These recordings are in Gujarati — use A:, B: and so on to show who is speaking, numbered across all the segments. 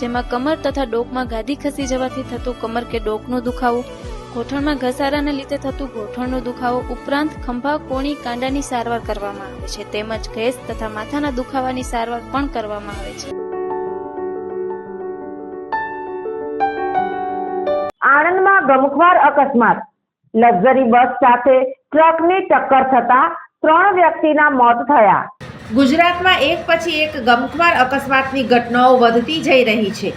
A: જેમાં કમર તથા ડોકમાં ગાદી ખસી જવાથી થતું કમર કે ડોકનો દુખાવો, ગોઠણમાં ઘસારાને લીધે થતું ગોઠણનો દુખાવો ઉપરાંત ખંભા, કોણી, કાંડાની સારવાર કરવામાં આવે છે. તેમજ ગેસ તથા માથાના દુખાવાની સારવાર પણ કરવામાં આવે છે.
B: આણંદમાં ગમખ્વાર અકસ્માત. લક્ઝરી બસ સાથે ટ્રકની ટક્કર થતા ત્રણ વ્યક્તિના મોત થયા.
C: ગુજરાતમાં એક પછી એક ગમખ્વાર અકસ્માતની ઘટનાઓ વધતી જઈ રહી છે.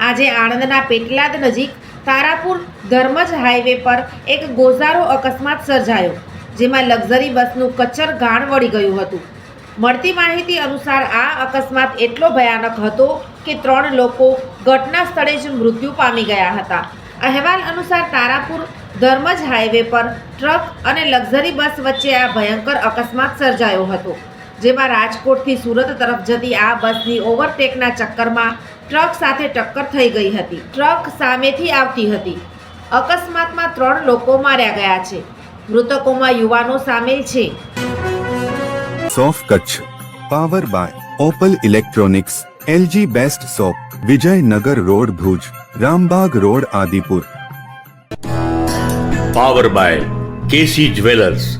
C: આજે આણંદના પેટલાદ નજીક તારાપુર ધર્મજ હાઈવે પર એક ગોઝારો અકસ્માત સર્જાયો, જેમાં લક્ઝરી બસનું કચ્છર ગાણ વળી ગયું હતું. મળતી માહિતી અનુસાર આ અકસ્માત એટલો ભયાનક હતો કે ત્રણ લોકો ઘટના સ્થળે જ મૃત્યુ પામી ગયા હતા. અહેવાલ અનુસાર તારાપુર ધર્મજ હાઈવે પર ટ્રક અને લક્ઝરી બસ વચ્ચે આ ભયંકર અકસ્માત સર્જાયો હતો. જેમાં રાજકોટથી સુરત તરફ જતી આ બસની ઓવરટેકના ચક્કરમાં ટ્રક સાથે ટક્કર થઈ ગઈ હતી. ટ્રક સામેથી આવતી હતી. અકસ્માતમાં ત્રણ લોકો માર્યા ગયા છે. મૃતકોમાં યુવાનો સામેલ છે.
D: સોફ Kutch. Power by Opal electronics LG best shop Vijaynagar road Bhuj Rambagh road Adipur.
E: Power by KC jewellers.